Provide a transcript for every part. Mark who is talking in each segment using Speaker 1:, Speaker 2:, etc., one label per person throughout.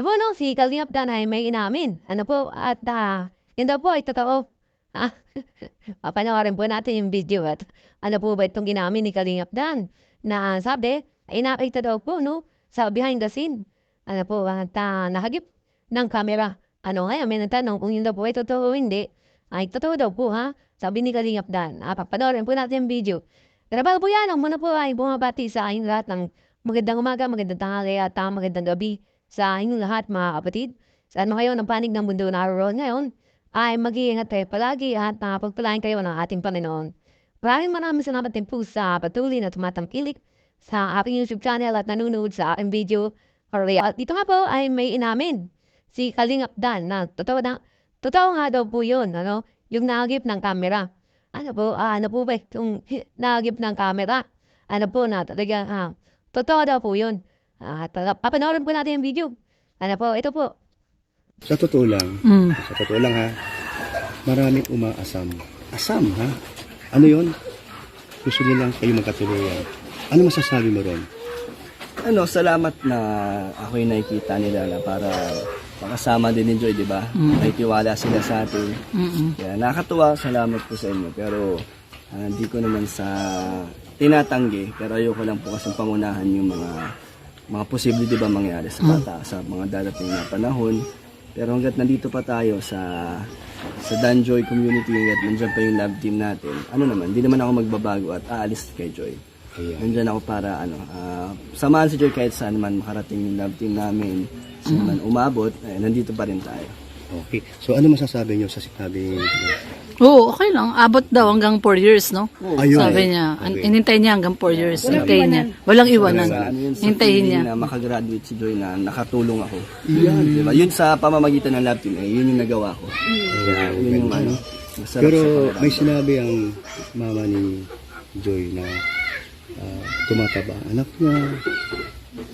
Speaker 1: Di ba no, si Kalingap Dan ay may inamin. Ano po, at ah, yun daw po ay totoo. Ah, papanoorin po natin yung video at ano po ba itong ginamin ni Kalingap Dan na sabi, ay nakita daw po no, sa behind the scene. Ano po, at ah, nahagip ng camera. Ano ngayon, may nagtanong kung yun daw po ay totoo o hindi. Ay, totoo daw po ha, sabi ni Kalingap Dan. Ah, papanoorin po natin yung video. Karabal po yan, ang muna po ay bumabati sa aking lahat ng magandang umaga, magandang tanghali at ah, magandang gabi sa inyong lahat mga kapatid. Saan mo kayo ng panig ng mundo naroon ngayon ay mag-iingat kayo palagi at uh, pagpalain kayo ng ating Panginoon. Maraming maraming salamat din po sa patuloy na tumatangkilik sa aking YouTube channel at nanonood sa aking video. At dito nga po ay may inamin si Kalingap Dan na totoo na, totoo nga daw po yun, ano, yung nagip ng camera. Ano po, ah, ano po ba yung nagip ng camera? Ano po na talaga, ah, totoo daw po yun. Ah, tala- papanoorin po natin yung video. Ano po, ito po.
Speaker 2: Sa totoo lang,
Speaker 3: Mm.
Speaker 2: sa totoo lang ha, maraming umaasam. Asam ha? Ano yon? Gusto nilang kayo magkatuluyan. Ano masasabi mo ron?
Speaker 4: ano, salamat na ako yung nakikita nila na para makasama din ni Joy, di ba? May tiwala sila sa atin.
Speaker 3: Mm-mm.
Speaker 4: Kaya nakakatuwa, salamat po sa inyo. Pero ah, hindi ko naman sa tinatanggi, pero ayoko lang po kasi pangunahan yung mga mga posible di ba mangyari sa bata sa mga darating na panahon. Pero hanggat nandito pa tayo sa sa Danjoy community, hanggat nandiyan pa yung love team natin, ano naman, hindi naman ako magbabago at aalis kay Joy.
Speaker 2: Ayan.
Speaker 4: Nandyan ako para ano, ah, samahan si Joy kahit saan man makarating yung love team namin, saan man umabot, eh, nandito pa rin tayo.
Speaker 2: Okay. So ano masasabi niyo sa sinabi niyo?
Speaker 3: Oo, okay lang. Abot daw hanggang 4 years, no?
Speaker 2: Ayun.
Speaker 3: Sabi niya. An-
Speaker 2: Okay.
Speaker 3: Inintay niya hanggang 4 years. Hintayin niya. Walang iwanan.
Speaker 4: Sa yun, sa
Speaker 3: Hintayin
Speaker 4: feeling
Speaker 3: niya.
Speaker 4: na makagraduate si Joy na nakatulong ako. Yan. Diba? Yun sa pamamagitan ng love team, eh, yun yung nagawa ko. Kaya yun yung ano, masarap
Speaker 2: Pero
Speaker 4: sa pakiramdam.
Speaker 2: may sinabi ang mama ni Joy na ah, tumataba ang anak niya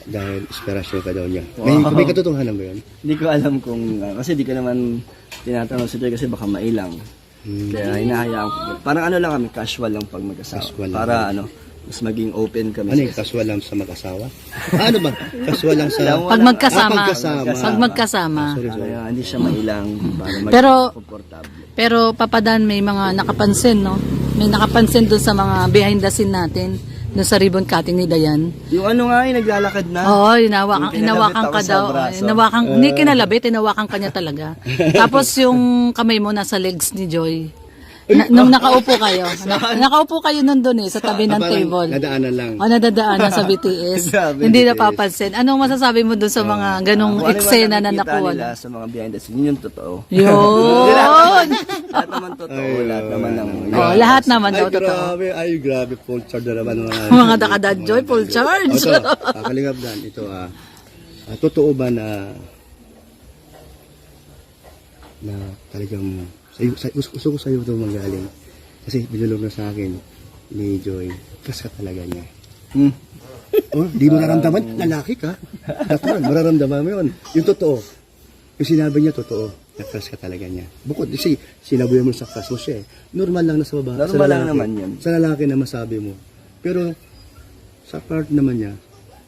Speaker 2: dahil inspirasyon ka daw niya. May,
Speaker 4: Wow.
Speaker 2: may katotohanan ba yun?
Speaker 4: Hindi ko alam kung, ah, kasi di ko naman tinatanong si Joy kasi baka mailang.
Speaker 2: Hmm.
Speaker 4: Kaya hinahayaan ko. Parang ano lang kami, casual lang pag mag-asawa.
Speaker 2: Casual lang.
Speaker 4: Para ano, mas maging open kami.
Speaker 2: Ano yung casual lang sa mag-asawa? Ah, ano ba? Casual lang sa...
Speaker 3: Pag magkasama.
Speaker 2: Ah, pagkasama.
Speaker 3: Pag magkasama.
Speaker 2: Sorry,
Speaker 4: Para
Speaker 2: sorry.
Speaker 4: ah, hindi siya mailang, para maging
Speaker 3: Pero-
Speaker 4: komportable.
Speaker 3: Pero papadan may mga nakapansin, no? May nakapansin dun sa mga behind the scene natin. Dun sa ribbon cutting ni Dayan.
Speaker 4: Yung ano nga, yung naglalakad na.
Speaker 3: Oo, hinawakan,
Speaker 4: Yung ako
Speaker 3: ka daw.
Speaker 4: braso.
Speaker 3: Hinawakan, hindi kinalabit, hinawakan ka niya talaga. Tapos yung kamay mo nasa legs ni Joy. Na, nung nakaupo kayo. na, nakaupo kayo nun dun eh, sa tabi ng
Speaker 2: Parang
Speaker 3: table.
Speaker 2: Nadaanan lang.
Speaker 3: O nadadaanan sa BTS.
Speaker 4: Grabe,
Speaker 3: Hindi
Speaker 4: BTS.
Speaker 3: napapansin. Anong masasabi mo dun sa mga ganong
Speaker 4: Kung ano
Speaker 3: eksena na
Speaker 4: nakikita
Speaker 3: nakuha?
Speaker 4: nila sa mga behind the scenes, yun yung totoo.
Speaker 3: Yun!
Speaker 4: lahat naman totoo, lahat naman ng...
Speaker 3: oh, lahat naman
Speaker 2: Ay,
Speaker 3: daw totoo.
Speaker 2: grabe. Ay, grabe. Full charge na naman. Mga,
Speaker 3: Mga dakadad joy, full charge.
Speaker 2: Ito, kakalingap dan. Ito, ah, ah, totoo ba na na talagang sa'yo, sa, gusto, ko sa'yo ito magaling. Kasi binulog na sa akin ni Joy. Kas ka talaga niya.
Speaker 4: Hmm.
Speaker 2: Oh, di mo naramdaman? Lalaki ka. Natural, mararamdaman mo yun. Yung totoo. Yung sinabi niya, totoo. Na-crush ka talaga niya. Bukod, kasi sinabi mo sa crush mo siya eh. Normal lang na sa babae.
Speaker 4: Normal
Speaker 2: sa lalaki,
Speaker 4: lang naman yun.
Speaker 2: Sa lalaki na masabi mo. Pero, sa part naman niya,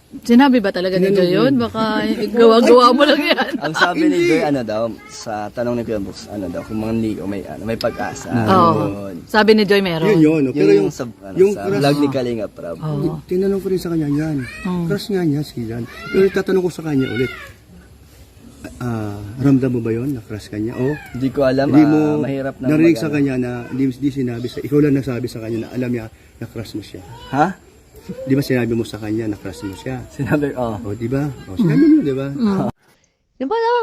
Speaker 3: Sinabi ba talaga ni Joy yun? Baka gawa-gawa mo lang yan.
Speaker 4: Ang sabi ni Joy, ano daw, sa tanong ni Kuya Brooks, ano daw, kung mga o may, ano, may pag-asa.
Speaker 3: Oo.
Speaker 4: Yun.
Speaker 3: Sabi ni Joy meron.
Speaker 2: yun yun. no? Pero
Speaker 4: Yung,
Speaker 2: yung,
Speaker 4: sa, ano,
Speaker 2: yung
Speaker 4: sa
Speaker 2: crush,
Speaker 4: vlog ni Kalinga Prab.
Speaker 3: Oo.
Speaker 2: tinanong ko rin sa kanya yan. Crush nga niya si Jan. Pero tatanong ko sa kanya ulit, ah, ramdam mo ba yon na crush ka niya? O,
Speaker 4: Hindi ko alam,
Speaker 2: hindi
Speaker 4: ah,
Speaker 2: mo
Speaker 4: mahirap na
Speaker 2: narinig
Speaker 4: mag-
Speaker 2: sa kanya na hindi, hindi sinabi sa, ikaw lang nagsabi sa kanya na alam niya na crush mo siya.
Speaker 4: Ha?
Speaker 2: Di ba sinabi mo sa kanya na crush mo siya?
Speaker 4: Sinabi, oh.
Speaker 2: O, di ba? O, sinabi mo, di ba?
Speaker 1: Yung po no,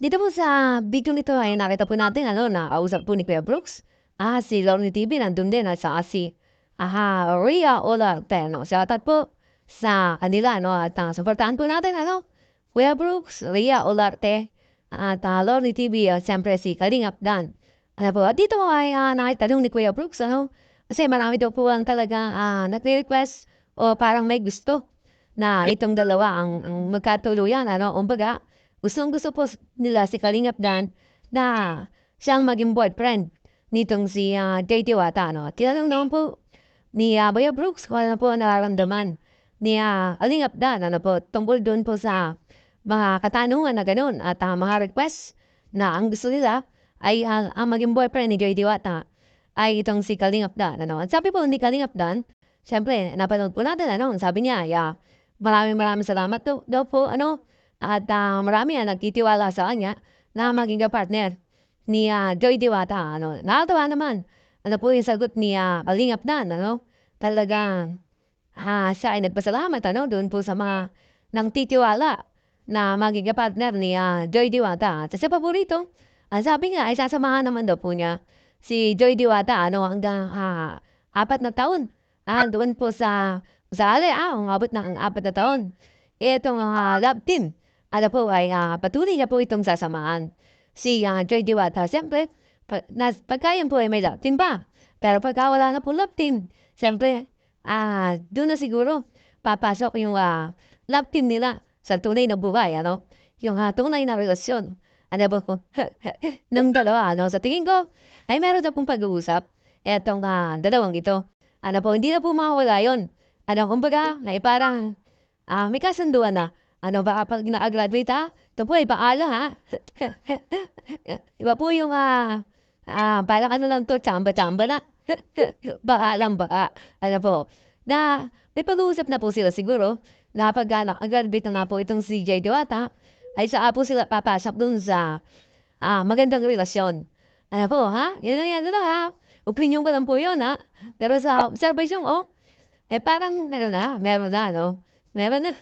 Speaker 1: dito po sa video nito ay nakita po natin ano, na kausap po ni Kuya Brooks. Ah, si Lorne TV nandun din at saka si aha, Rhea Olarte. No? Shoutout po sa kanila. No? At uh, supportahan po natin ano, Kuya Brooks, Rhea Olarte at uh, Lorne TV at siyempre si Kalingap Dan. Ano po, at dito ay uh, nakitanong ni Kuya Brooks ano, kasi marami daw po ang talaga ah, nagre-request o parang may gusto na itong dalawa ang, ang magkatuluyan. Ano? Umbaga, gustong gusto po nila si Kalingap Dan na siyang maging boyfriend nitong si uh, JT Wata. Ano? Tinanong naman po ni uh, Baya Brooks kung ano po nararamdaman ni uh, Kalingap Dan. Ano po, tungkol doon po sa mga katanungan na ganun at ah, mga request na ang gusto nila ay ah, ang maging boyfriend ni Joy Diwata ay itong si Kalingap Dan. Ano? At sabi po ni Kalingap Dan, syempre, napanood po natin, ano, sabi niya, yeah, maraming maraming salamat daw, daw po, ano, at ah, marami ang nagtitiwala sa kanya na maging partner ni ah, Joy Diwata. Ano? Nakatawa naman. Ano po yung sagot ni ah, Kalingap Dan, ano? Talagang ah, siya ay nagpasalamat, ano, doon po sa mga nang titiwala na maging partner ni ah, Joy Diwata. At sa paborito, ang sabi nga ay sasamahan naman daw po niya si Joy Diwata ano hanggang ah, apat na taon. Ah, doon po sa sa ah, umabot ang apat na taon. Itong ah, love team, ano po ay ah, patuloy na po itong sasamahan. Si ah, Joy Diwata, siyempre, pag, nas, pagkayan po ay may love team pa. Pero pagka wala na po love team, siyempre, ah, doon na siguro papasok yung ah, love team nila sa tunay na buhay, ano? Yung ah, tunay na relasyon. Ano ba po? ng dalawa, ano? Sa tingin ko, ay meron na pong pag-uusap. Etong ah, dalawang ito. Ano po, hindi na po mawawala yun. Ano, kumbaga, na parang ah, may kasunduan na. Ano ba, pag na-graduate ha? Ito po ay paala ha? Iba po yung, ah, ah, parang ano lang to, chamba-chamba na. baka lang baka. Ano po, na may pag-uusap na po sila siguro na pag ah, na-graduate na po itong si Jay Diwata, ay saan po sila papasok dun sa ah, magandang relasyon. Ano po, ha? Yan lang yan, ano ha? Opinion ko lang po yun, ha? Pero sa observation, oh, eh parang meron na, meron na, no? Meron na,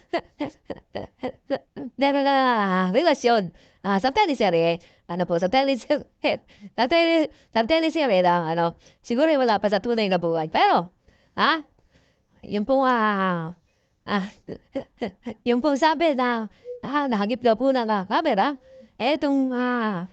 Speaker 1: meron na relasyon. Ah, sa teleserye, ano po, sa teleserye, sa, tele, sa teleserye lang, ano, siguro wala pa sa tunay na buhay. Pero, ha? Yung po, ah, ah, yung po sabi na, ah, nahagip daw po ng ah, camera, etong, ah,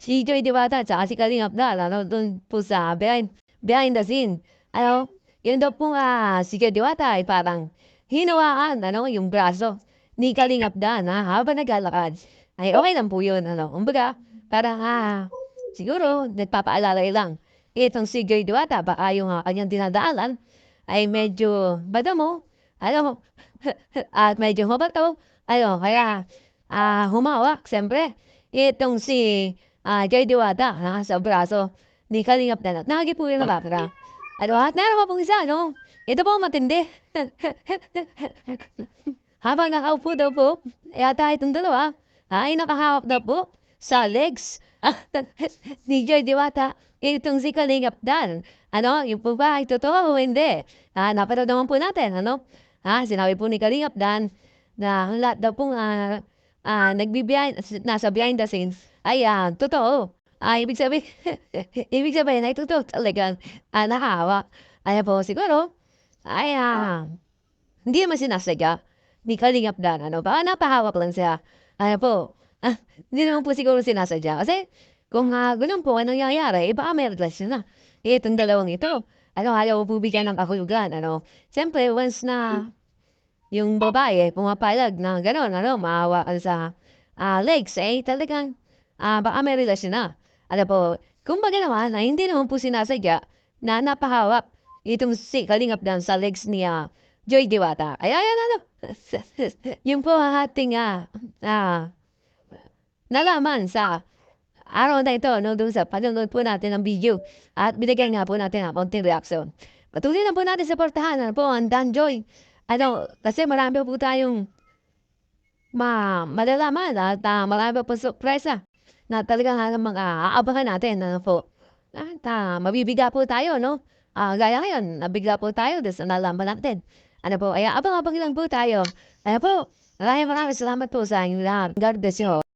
Speaker 1: Joy Diwata at si Kalingap na, ano, dun po sa behind, behind the scene. Ano, yun daw po ah, si Joy Diwata ay parang hinawaan, ano, yung braso ni Kalingap Dan, ha, habang naglalakad. Ay, okay lang po yun, ano. Kumbaga, parang, ah, siguro, nagpapaalala lang. Itong si Joy Diwata, baka yung ah, kanyang dinadaalan, ay medyo madamo, ano, at medyo mabataw, ano, kaya, ah, humawak, siyempre, itong si ah, Joy Diwata, ha, sa braso ni Kalingap na Nagi po yung nakakara. Ano, at pa pong isa, no? Ito po matindi. Habang nakaupo daw po, yata itong dalawa, ay nakahawak daw po sa legs ni Joy Diwata. Itong si Kalingap Dan. Ano, yung po ba ay totoo o hindi? Ah, napanood naman po natin, ano? Ah, sinabi po ni Kalingap Dan na lahat daw pong ah, ah, nagbibiyahin, nasa behind the scenes, ay ah, totoo. Ah, ibig sabihin, ibig sabihin ay totoo talagang ah, nakahawa. Ay po, siguro, ay ah, hindi naman sinasadya ni Kalingap Dan, ano ba? Napahawak lang siya. Ay po, ah, hindi naman po siguro sinasadya. Kasi, kung uh, ganun po, anong nangyayari, eh, baka may relasyon na. Eh, itong dalawang ito, ano, ayaw po bigyan ng kahulugan, ano. Siyempre, once na yung babae pumapayag na gano'n, ano, maawa ka sa ah, legs, eh, talagang, ah, baka may relasyon na. Ano po, kumbaga naman, na hindi naman po sinasadya na napahawak itong si Kalingap Dan sa legs niya, Joy Diwata. Ay, ayan, ano, yun po ang ating, ah, ah, nalaman sa araw na ito, no, doon sa panonood po natin ng video at binigyan nga po natin ng konting reaksyon. Patuloy na po natin supportahan ano po ang Dan Joy. Ano, kasi marami po tayong ma malalaman at uh, marami po sorpresa na talagang uh, mga aabangan natin. Ano po. At uh, mabibiga po tayo, no? Ah, gaya ngayon, nabigla po tayo sa nalaman natin. Ano po, ay abang-abang lang po tayo. Ano po, maraming maraming salamat po sa inyong lahat. God bless you.